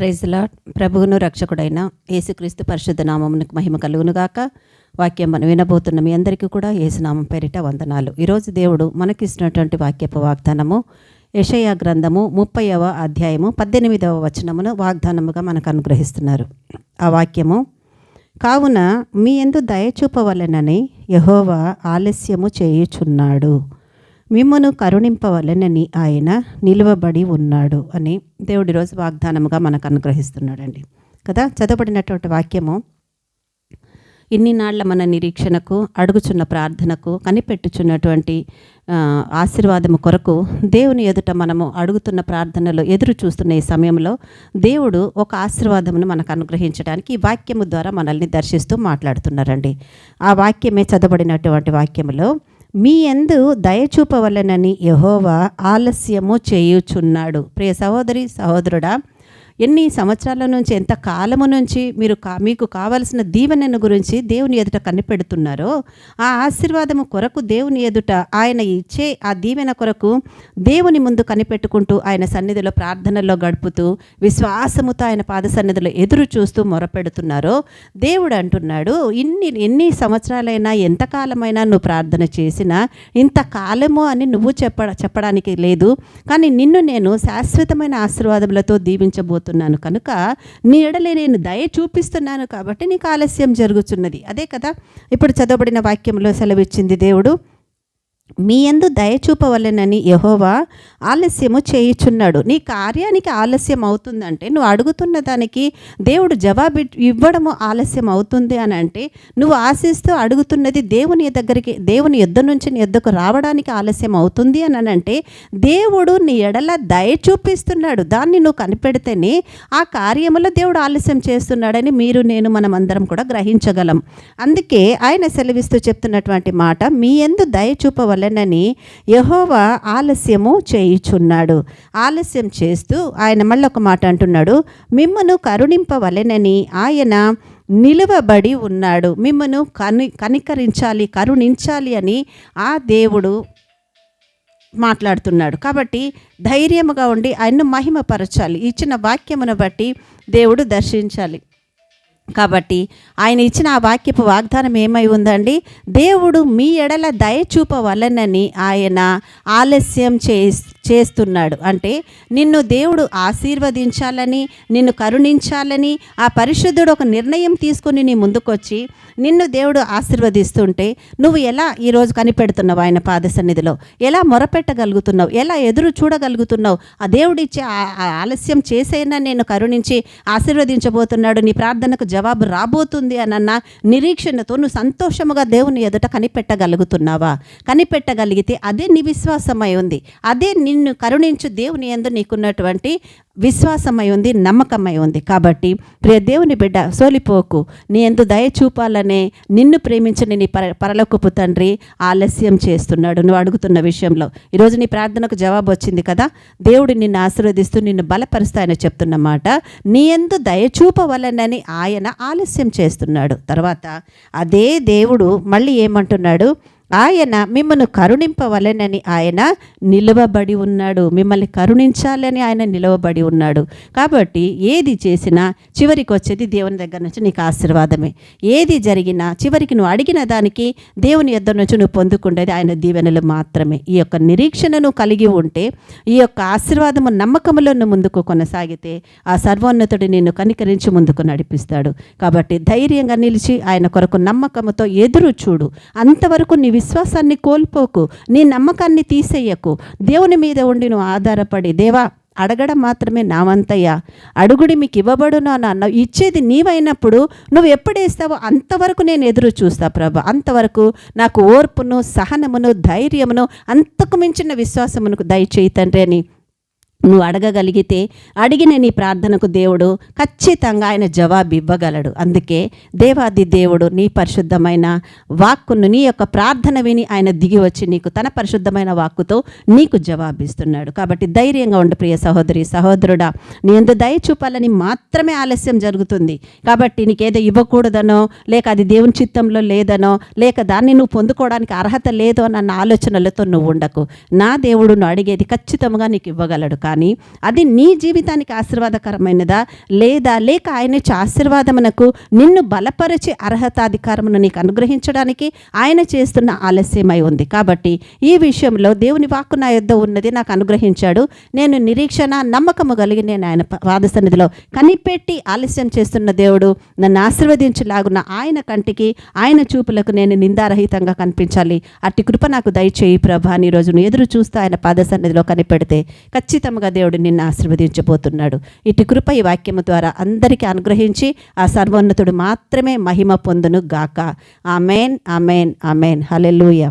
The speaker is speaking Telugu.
ప్రైజ్లా ప్రభువును రక్షకుడైన యేసుక్రీస్తు పరిశుద్ధ నామమునికి మహిమ కలుగునుగాక వాక్యం మనం వినబోతున్న మీ అందరికీ కూడా యేసునామం పేరిట వందనాలు. ఈరోజు దేవుడు మనకిస్తున్నటువంటి వాక్యపు వాగ్దానము యషయ గ్రంథము ముప్పైవ అధ్యాయము పద్దెనిమిదవ వచనమును వాగ్దానముగా మనకు అనుగ్రహిస్తున్నారు. ఆ వాక్యము కావున మీ ఎందు దయచూపవలెనని యహోవా ఆలస్యము చేయుచున్నాడు. మిమ్మను కరుణింపవలెనని ఆయన నిలువబడి ఉన్నాడు అని దేవుడి రోజు వాగ్దానముగా మనకు అనుగ్రహిస్తున్నాడండి. కదా? చదవబడినటువంటి వాక్యము ఇన్ని నాళ్ళ మన నిరీక్షణకు అడుగుచున్న ప్రార్థనకు కనిపెట్టుచున్నటువంటి ఆశీర్వాదము కొరకు దేవుని ఎదుట మనము అడుగుతున్న ప్రార్థనలో ఎదురు చూస్తున్న ఈ సమయంలో దేవుడు ఒక ఆశీర్వాదమును మనకు అనుగ్రహించడానికి ఈ వాక్యము ద్వారా మనల్ని దర్శిస్తూ మాట్లాడుతున్నారండి. ఆ వాక్యమే చదవబడినటువంటి వాక్యములో మీ ఎందు దయచూపవలనని యహోవా ఆలస్యము చేయుచున్నాడు. ప్రియ సహోదరి సహోదరుడా ఎన్ని సంవత్సరాల నుంచి ఎంత కాలము నుంచి మీరు కా మీకు కావలసిన దీవెనను గురించి దేవుని ఎదుట కనిపెడుతున్నారో ఆ ఆశీర్వాదము కొరకు దేవుని ఎదుట ఆయన ఇచ్చే ఆ దీవెన కొరకు దేవుని ముందు కనిపెట్టుకుంటూ ఆయన సన్నిధిలో ప్రార్థనలో గడుపుతూ విశ్వాసముతో ఆయన పాద సన్నిధిలో ఎదురు చూస్తూ మొరపెడుతున్నారో దేవుడు అంటున్నాడు ఇన్ని ఎన్ని సంవత్సరాలైనా ఎంతకాలమైనా నువ్వు ప్రార్థన చేసినా ఇంతకాలము అని నువ్వు చెప్ప చెప్పడానికి లేదు కానీ నిన్ను నేను శాశ్వతమైన ఆశీర్వాదములతో దీవించబోతున్నాను. కనుక నీ ఎడలే నేను దయ చూపిస్తున్నాను కాబట్టి నీకు ఆలస్యం జరుగుతున్నది అదే కదా? ఇప్పుడు చదవబడిన వాక్యంలో సెలవిచ్చింది దేవుడు మీ ఎందు దయచూపవలెనని యహోవా ఆలస్యము చేయుచున్నాడు. నీ కార్యానికి ఆలస్యం అవుతుందంటే నువ్వు అడుగుతున్న దానికి దేవుడు జవాబు ఇవ్వడము ఆలస్యం అవుతుంది అని అంటే నువ్వు ఆశిస్తూ అడుగుతున్నది దేవుని దగ్గరికి దేవుని యుద్ధ నుంచి నీ యుద్ధకు రావడానికి ఆలస్యం అవుతుంది అని అంటే దేవుడు నీ ఎడల దయ చూపిస్తున్నాడు. దాన్ని నువ్వు కనిపెడితేనే ఆ కార్యములో దేవుడు ఆలస్యం చేస్తున్నాడని మీరు నేను మనం అందరం కూడా గ్రహించగలం. అందుకే ఆయన సెలవిస్తూ చెప్తున్నటువంటి మాట మీ ఎందు దయ వలనని యహోవా ఆలస్యము చేయుచున్నాడు. ఆలస్యం చేస్తూ ఆయన మళ్ళీ ఒక మాట అంటున్నాడు. మిమ్మను కరుణింపవలెనని ఆయన నిలువబడి ఉన్నాడు. మిమ్మను కని కనికరించాలి కరుణించాలి అని ఆ దేవుడు మాట్లాడుతున్నాడు. కాబట్టి ధైర్యముగా ఉండి ఆయన్ను మహిమపరచాలి. ఇచ్చిన వాక్యమును బట్టి దేవుడు దర్శించాలి. కాబట్టి ఆయన ఇచ్చిన ఆ వాక్యపు వాగ్దానం ఏమై ఉందండి? దేవుడు మీ ఎడల దయ చూపవలనని ఆయన ఆలస్యం చే చేస్తున్నాడు. అంటే నిన్ను దేవుడు ఆశీర్వదించాలని నిన్ను కరుణించాలని ఆ పరిశుద్ధుడు ఒక నిర్ణయం తీసుకుని నీ ముందుకొచ్చి నిన్ను దేవుడు ఆశీర్వదిస్తుంటే నువ్వు ఎలా ఈరోజు కనిపెడుతున్నావు ఆయన పాద సన్నిధిలో? ఎలా మొరపెట్టగలుగుతున్నావు? ఎలా ఎదురు చూడగలుగుతున్నావు? ఆ దేవుడిచ్చే ఆ- ఆ ఆలస్యం చేసైనా నేను కరుణించి ఆశీర్వదించబోతున్నాడు? నీ ప్రార్థనకు జవాబు రాబోతుంది అనన్న నిరీక్షణతో నువ్వు సంతోషముగా దేవుని ఎదుట కనిపెట్టగలుగుతున్నావా? కనిపెట్టగలిగితే అదే నీ విశ్వాసమై ఉంది. అదే నిన్ను కరుణించు దేవుని ఎందు నీకున్నటువంటి విశ్వాసమై ఉంది నమ్మకమై ఉంది. కాబట్టి ప్రియ దేవుని బిడ్డ సోలిపోకు. నీ ఎందు దయ చూపాలనే నిన్ను ప్రేమించని నీ పర పరలోకపు తండ్రి ఆలస్యం చేస్తున్నాడు. నువ్వు అడుగుతున్న విషయంలో ఈరోజు నీ ప్రార్థనకు జవాబు వచ్చింది కదా? దేవుడు నిన్ను ఆశీర్వదిస్తూ నిన్ను బలపరుస్తాయని చెప్తున్నమాట నీ ఎందు దయ చూపవలనని ఆయన ఆలస్యం చేస్తున్నాడు. తర్వాత అదే దేవుడు మళ్ళీ ఏమంటున్నాడు? ఆయన మిమ్మల్ని కరుణింపవలెనని ఆయన నిలువబడి ఉన్నాడు. మిమ్మల్ని కరుణించాలని ఆయన నిలవబడి ఉన్నాడు. కాబట్టి ఏది చేసినా చివరికి వచ్చేది దేవుని దగ్గర నుంచి నీకు ఆశీర్వాదమే. ఏది జరిగినా చివరికి నువ్వు అడిగిన దానికి దేవుని యొద్ద నుంచి నువ్వు పొందుకుండేది ఆయన దీవెనలు మాత్రమే. ఈ యొక్క నిరీక్షణను కలిగి ఉంటే ఈ యొక్క ఆశీర్వాదము నమ్మకంలో నువ్వు ముందుకు కొనసాగితే ఆ సర్వోన్నతుడు నిన్ను కనికరించి ముందుకు నడిపిస్తాడు. కాబట్టి ధైర్యంగా నిలిచి ఆయన కొరకు నమ్మకముతో ఎదురు చూడు. అంతవరకు నీ విశ్వాసాన్ని కోల్పోకు నీ నమ్మకాన్ని తీసేయకు. దేవుని మీద ఉండి నువ్వు ఆధారపడి దేవా అడగడం మాత్రమే నావంతయ్యా. అడుగుడి మీకు ఇవ్వబడునా నాన్న ఇచ్చేది నీవైనప్పుడు నువ్వు ఎప్పుడేస్తావో అంతవరకు నేను ఎదురు చూస్తా ప్రభా. అంతవరకు నాకు ఓర్పును సహనమును ధైర్యమును అంతకు మించిన విశ్వాసమునకు దయచేయి తండ్రి అని నువ్వు అడగగలిగితే అడిగిన నీ ప్రార్థనకు దేవుడు ఖచ్చితంగా ఆయన జవాబు ఇవ్వగలడు. అందుకే దేవాది దేవుడు నీ పరిశుద్ధమైన వాక్కును నీ యొక్క ప్రార్థన విని ఆయన దిగి వచ్చి నీకు తన పరిశుద్ధమైన వాక్కుతో నీకు జవాబిస్తున్నాడు కాబట్టి ధైర్యంగా ఉండు ప్రియ సహోదరి సహోదరుడా. నీ ఎందు దయ చూపాలని మాత్రమే ఆలస్యం జరుగుతుంది. కాబట్టి నీకేదో ఇవ్వకూడదనో లేక అది దేవుని చిత్తంలో లేదనో లేక దాన్ని నువ్వు పొందుకోవడానికి అర్హత లేదో అన్న ఆలోచనలతో నువ్వు ఉండకు. నా దేవుడు నువ్వు అడిగేది ఖచ్చితంగా నీకు ఇవ్వగలడు. కానీ అది నీ జీవితానికి ఆశీర్వాదకరమైనదా? లేదా లేక ఆయన ఇచ్చే ఆశీర్వాదమునకు నిన్ను బలపరిచే అర్హతాధికారమును నీకు అనుగ్రహించడానికి ఆయన చేస్తున్న ఆలస్యమై ఉంది. కాబట్టి ఈ విషయంలో దేవుని వాక్కు నా యొద్ద ఉన్నది నాకు అనుగ్రహించాడు. నేను నిరీక్షణ నమ్మకము కలిగి నేను ఆయన పాదసన్నిధిలో కనిపెట్టి ఆలస్యం చేస్తున్న దేవుడు నన్ను ఆశీర్వదించలాగున ఆయన కంటికి ఆయన చూపులకు నేను నిందారహితంగా కనిపించాలి. అట్టి కృప నాకు దయచేయి ప్రభా. అని ఎదురు చూస్తూ ఆయన పాద సన్నిధిలో కనిపెడితే ఖచ్చితంగా దేవుడు నిన్ను ఆశీర్వదించబోతున్నాడు. ఇటు కృప ఈ వాక్యము ద్వారా అందరికీ అనుగ్రహించి ఆ సర్వోన్నతుడు మాత్రమే మహిమ పొందును గాక ఆమెన్ ఆమెన్ ఆమెన్. హలెలూయ